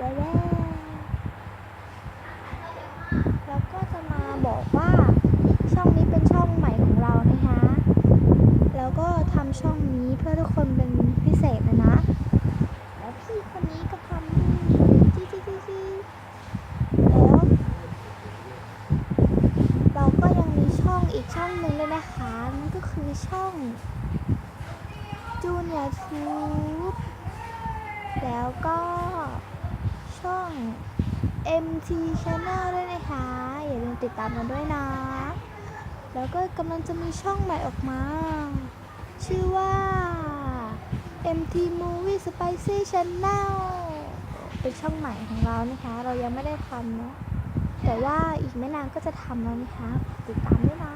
บายบายแล้วก็จะมาบอกว่าช่องนี้เป็นช่องใหม่ของเรานะฮะแล้วก็ทำช่องนี้เพื่อทุกคนเป็นพิเศษนะนะ แล้วพี่คนนี้ก็ทำจี้จี้จี้แล้วเราก็ยังมีช่องอีกช่องหนึ่งเลยนะคะนั่นก็คือช่องจูเนียทูบแล้วก็ ช่อง MT Channel ด้วยนะคะ อย่าลืมติดตามกันด้วยนะ แล้วก็กำลังจะมีช่องใหม่ออกมา ชื่อว่า MT Movie Spicy Channel เป็นช่องใหม่ของเรานะคะ เรายังไม่ได้ทำเนาะแต่ว่าอีกไม่นานก็จะทำแล้วนะคะ ติดตามด้วยนะ